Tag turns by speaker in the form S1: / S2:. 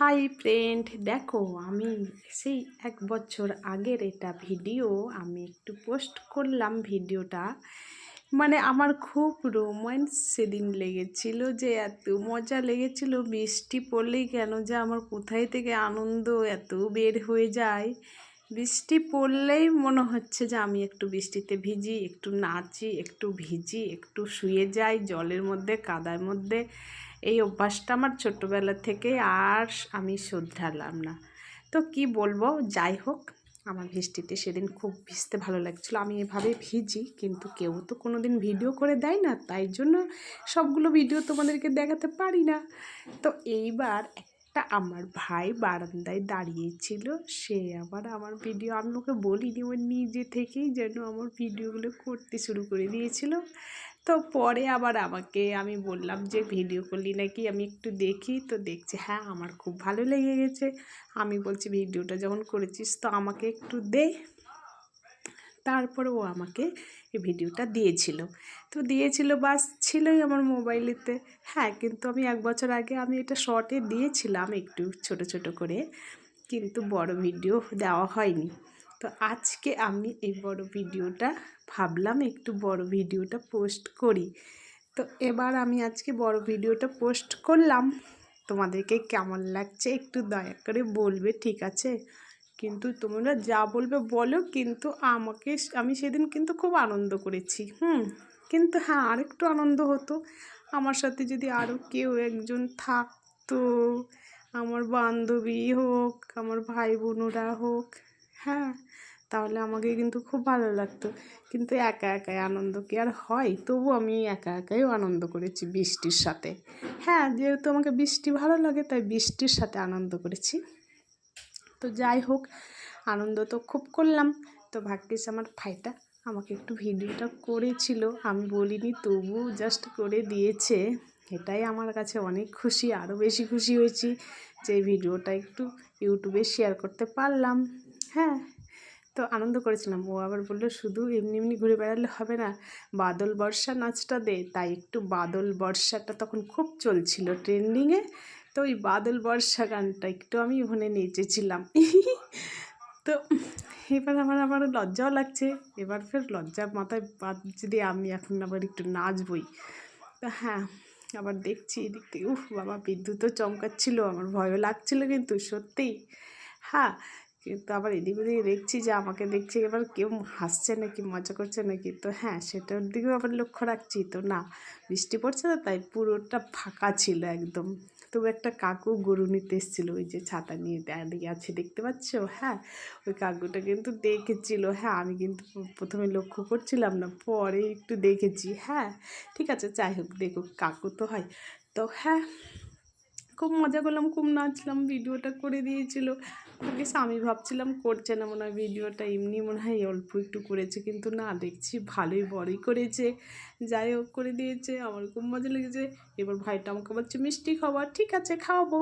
S1: Hi friend, দেখো আমি সেই এক বছর আগের এটা ভিডিও, আমি একটু পোস্ট করলাম ভিডিওটা। মানে আমার খুব রোম্যান্স সেদিন লেগেছিল যে এত মজা লেগেছিল, বৃষ্টি পড়লেই কেন যে আমার কোথায় থেকে আনন্দ এত বের হয়ে যায়। বৃষ্টি পড়লেই মনে হচ্ছে যে আমি একটু বৃষ্টিতে ভিজি, একটু নাচি, একটু ভিজি, একটু শুয়ে যাই, জলের মধ্যে, কাদার মধ্যে। এই অভ্যাসটা আমার ছোটোবেলা থেকে আর আমি শুধরালাম না। তো কি বলব? যাই হোক, আমার বৃষ্টিতে সেদিন খুব ভিজতে ভালো লাগছিল। আমি এভাবে ভিজি, কিন্তু কেউ তো কোনো দিন ভিডিও করে দেয় না, তাই জন্য সবগুলো ভিডিও তোমাদেরকে দেখাতে পারি না। তো এইবার একটা আমার ভাই বারান্দায় দাঁড়িয়েছিল, সে আবার আমার ভিডিও, আমি ওকে বলিনি, ও নিজে থেকেই যেন আমার ভিডিওগুলো করতে শুরু করে দিয়েছিল। তো পরে আবার আমাকে আমি বললাম যে ভিডিও করলি নাকি আমি একটু দেখি। তো দেখছি হ্যাঁ আমার খুব ভালো লেগে গেছে। আমি বলছি ভিডিওটা যখন করেছিস তো আমাকে একটু দে। তারপরে ও আমাকে এই ভিডিওটা দিয়েছিল। তো দিয়েছিল বাস, ছিলই আমার মোবাইলেতে হ্যাঁ কিন্তু আমি এক বছর আগে আমি এটা শর্টে দিয়েছিলাম একটু ছোট ছোট করে। কিন্তু বড় ভিডিও দেওয়া হয়নি। তো আজকে আমি এই বড় ভিডিওটা ভাবলাম একটু বড় ভিডিওটা পোস্ট করি। তো এবার আমি আজকে বড় ভিডিওটা পোস্ট করলাম। তোমাদেরকে কেমন লাগছে একটু দয়া করে বলবে, ঠিক আছে? কিন্তু তোমরা যা বলবে বলো, কিন্তু আমাকে আমি সেদিন কিন্তু খুব আনন্দ করেছি, হুম? কিন্তু হ্যাঁ আরেকটু আনন্দ হতো। আমার সাথে যদি আরও কেউ একজন থাকতো, আমার বান্ধবী হোক, আমার ভাই বোনরা হোক হ্যাঁ তাহলে আমাকে কিন্তু খুব ভালো লাগতো। কিন্তু একা একাই আনন্দ কি আর হয়? তবু আমি একা একাইও আনন্দ করেছি বৃষ্টির সাথে। হ্যাঁ যেহেতু আমাকে বৃষ্টি ভালো লাগে, তাই বৃষ্টির সাথে আনন্দ করেছি। তো যাই হোক, আনন্দ তো খুব করলাম। তো ভাগ্যিস আমার ভাইটা আমাকে একটু ভিডিওটা করেছিল। আমি বলিনি, তবু জাস্ট করে দিয়েছে। এটাই আমার কাছে অনেক খুশি, আরও বেশি খুশি হয়েছি যে ভিডিওটা একটু ইউটিউবে শেয়ার করতে পারলাম। হ্যাঁ তো আনন্দ করেছিলাম। ও আবার বলল, শুধু এমনি এমনি ঘুরে বেড়ালে হবে না, বাদল বর্ষা নাচটা দে। তাই একটু বাদল বর্ষাটা তখন খুব চলছিল ট্রেন্ডিংয়ে। তো ওই বাদল বর্ষা গানটা একটু আমি ওখানে নেচেছিলাম। তো এবার আমার আবার লজ্জাও লাগছে। এবার ফের লজ্জা মাথায় বাদ যদি আমি এখন আবার একটু নাচবই। তো হ্যাঁ আবার দেখছি এদিক থেকে উফ বাবা বিদ্যুৎও চমকাচ্ছিল, আমার ভয়ও লাগছিল কিন্তু সত্যিই। হ্যাঁ কিন্তু আবার এদিক ওদিকে দেখছি যে আমাকে দেখছি এবার কেউ হাসছে নাকি, মজা করছে নাকি, তো হ্যাঁ সেটার দিকেও আবার লক্ষ্য রাখছি। তো না, বৃষ্টি পড়ছে তো তাই পুরোটা ফাঁকা ছিল একদম। তবু একটা কাকু গরু নিতে এসেছিল, ওই যে ছাতা নিয়ে দাঁড়িয়ে আছে, দেখতে পাচ্ছ? হ্যাঁ ওই কাকুটা কিন্তু দেখেছিল। হ্যাঁ আমি কিন্তু প্রথমে লক্ষ্য করছিলাম না, পরে একটু দেখেছি। হ্যাঁ ঠিক আছে, যাই হোক, দেখুক, কাকু তো হয়। তো হ্যাঁ খুব মজা করলাম, খুব নাচলাম, ভিডিওটা করে দিয়েছিল। বেশ আমি ভাবছিলাম, করছে না মনে হয় ভিডিওটা, এমনি মনে হয় অল্প একটু করেছে, কিন্তু না, দেখছি ভালোই বড়ই করেছে। যাই হোক, করে দিয়েছে, আমার খুব মজা লেগেছে। এবার ভাইটা আমাকে বলছে, মিষ্টি খাবার, ঠিক আছে, খাওয়াবো।